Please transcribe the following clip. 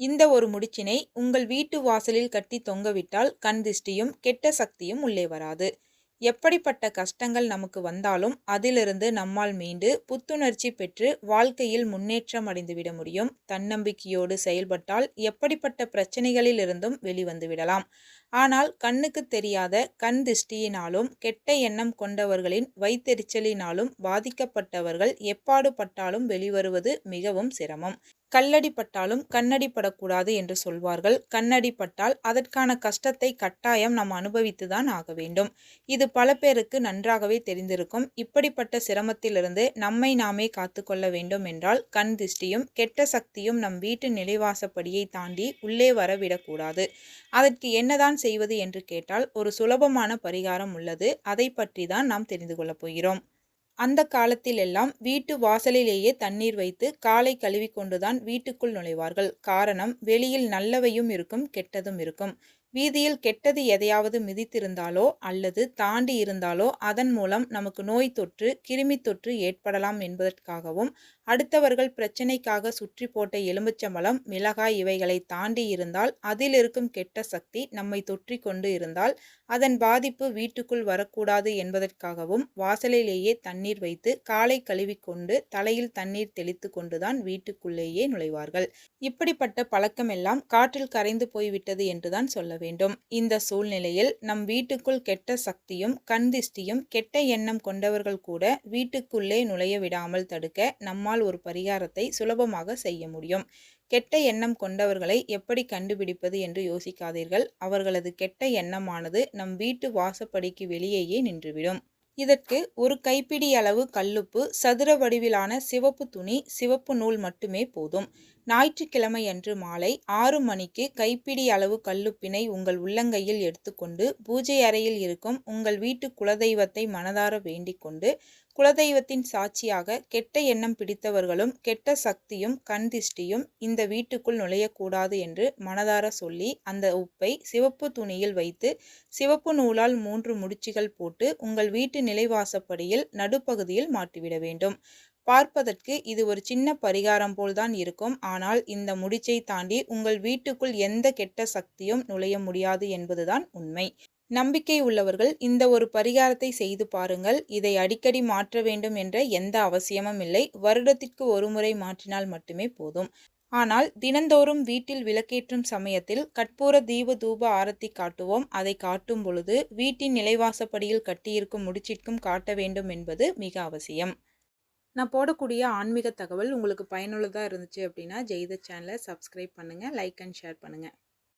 இந்த ஒரு முடிச்சினை உங்கள் வீட்டு வாசலில் கட்டி தொங்கவிட்டால் கண் திஷ்டியும் கெட்ட சக்தியும் உள்ளே வராது. எப்படிப்பட்ட கஷ்டங்கள் நமக்கு வந்தாலும் அதிலிருந்து நம்மால் மீண்டு புத்துணர்ச்சி பெற்று வாழ்க்கையில் முன்னேற்றம் அடைந்துவிட முடியும். தன்னம்பிக்கையோடு செயல்பட்டால் எப்படிப்பட்ட பிரச்சனைகளிலிருந்தும் வெளிவந்து விடலாம். ஆனால் கண்ணுக்கு தெரியாத கண் திஷ்டியினாலும் கெட்ட எண்ணம் கொண்டவர்களின் வைத்தெரிச்சலினாலும் பாதிக்கப்பட்டவர்கள் எப்பாடுபட்டாலும் வெளிவருவது மிகவும் சிரமம். கல்லடி பட்டாலும் கண்ணடி படக்கூடாது என்று சொல்வார்கள். கண்ணடி பட்டால் அதற்கான கஷ்டத்தை கட்டாயம் நாம் அனுபவித்துதான் ஆக வேண்டும். இது பல பேருக்கு நன்றாகவே தெரிந்திருக்கும். இப்படிப்பட்ட சிரமத்திலிருந்து நம்மை நாமே காத்துக்கொள்ள வேண்டும் என்றால் கண் திஷ்டியும் கெட்ட சக்தியும் நம் வீட்டு நிலைவாசப்படியை தாண்டி உள்ளே வரவிடக்கூடாது. அதற்கு என்னதான் செய்வது என்று கேட்டால் ஒரு சுலபமான பரிகாரம் உள்ளது. அதை பற்றி தான் நாம் தெரிந்து கொள்ளப் போகிறோம். அந்த காலத்திலெல்லாம் வீட்டு வாசலிலேயே தண்ணீர் வைத்து காலை கழுவி கொண்டுதான் வீட்டுக்குள் நுழைவார்கள். காரணம் வெளியில் நல்லவையும் இருக்கும் கெட்டதும் இருக்கும். வீதியில் கெட்டது எதையாவது மிதித்திருந்தாலோ அல்லது தாண்டி இருந்தாலோ அதன் மூலம் நமக்கு நோய் தொற்று கிருமி தொற்று ஏற்படலாம் என்பதற்காகவும் அடுத்தவர்கள் பிரச்சனைக்காக சுற்றி போட்ட எலுமிச்சம்பழம் மிளகாய் இவைகளை தாண்டி இருந்தால் அதில் இருக்கும் கெட்ட சக்தி நம்மை தொற்றி கொண்டு இருந்தால் அதன் பாதிப்பு வீட்டுக்குள் வரக்கூடாது என்பதற்காகவும் வாசலிலேயே தண்ணீர் வைத்து காலை கழுவிக்கொண்டு தலையில் தண்ணீர் தெளித்து கொண்டுதான் வீட்டுக்குள்ளேயே நுழைவார்கள். இப்படிப்பட்ட பழக்கமெல்லாம் காற்றில் கரைந்து போய்விட்டது என்றுதான் சொல்ல வேண்டும். இந்த சூழ்நிலையில் நம் வீட்டுக்குள் கெட்ட சக்தியும் கண்திஷ்டியும் கெட்ட எண்ணம் கொண்டவர்கள் கூட வீட்டுக்குள்ளே நுழைய விடாமல் தடுக்க நம்மால் ஒரு பரிகாரத்தை சுலபமாக செய்ய முடியும். கெட்ட எண்ணம் கொண்டவர்களை எப்படி கண்டுபிடிப்பது என்று யோசிக்காதீர்கள். அவர்களது கெட்ட எண்ணமானது நம் வீட்டு வாசப்படிக்கு வெளியேயே நின்றுவிடும். இதற்கு ஒரு கைப்பிடி அளவு கல்லுப்பு சதுர வடிவிலான சிவப்பு துணி சிவப்பு நூல் மட்டுமே போதும். ஞாயிற்றுக்கிழமை அன்று மாலை ஆறு மணிக்கு கைப்பிடி அளவு கல்லுப்பினை உங்கள் உள்ளங்கையில் எடுத்துக்கொண்டு பூஜை அறையில் இருக்கும் உங்கள் வீட்டு குலதெய்வத்தை மனதார வேண்டிக் கொண்டு குலதெய்வத்தின் சாட்சியாக கெட்ட எண்ணம் பிடித்தவர்களும் கெட்ட சக்தியும் கண் திஷ்டியும் இந்த வீட்டுக்குள் நுழையக்கூடாது என்று மனதார சொல்லி அந்த உப்பை சிவப்பு துணியில் வைத்து சிவப்பு நூலால் மூன்று முடிச்சுகள் போட்டு உங்கள் வீட்டு நிலைவாசப்படியில் நடுப்பகுதியில் மாட்டிவிட வேண்டும். பார்ப்பதற்கு இது ஒரு சின்ன பரிகாரம் போல்தான் இருக்கும். ஆனால் இந்த முடிச்சை தாண்டி உங்கள் வீட்டுக்குள் எந்த கெட்ட சக்தியும் நுழைய முடியாது என்பதுதான் உண்மை. நம்பிக்கை உள்ளவர்கள் இந்த ஒரு பரிகாரத்தை செய்து பாருங்கள். இதை அடிக்கடி மாற்ற வேண்டும் என்ற எந்த அவசியமும் இல்லை. வருடத்திற்கு ஒரு முறை மாற்றினால் மட்டுமே போதும். ஆனால் தினந்தோறும் வீட்டில் விளக்கேற்றும் சமயத்தில் கற்பூர தீப தூப ஆரத்தி காட்டுவோம். அதை காட்டும் பொழுது வீட்டின் நிலைவாசப்படியில் கட்டியிருக்கும் முடிச்சிற்கும் காட்ட வேண்டும் என்பது மிக அவசியம். நான் போடக்கூடிய ஆன்மீக தகவல் உங்களுக்கு பயனுள்ளதாக இருந்துச்சு அப்படின்னா ஜெய்த சேனலை சப்ஸ்கிரைப் பண்ணுங்கள் லைக் அண்ட் ஷேர் பண்ணுங்கள்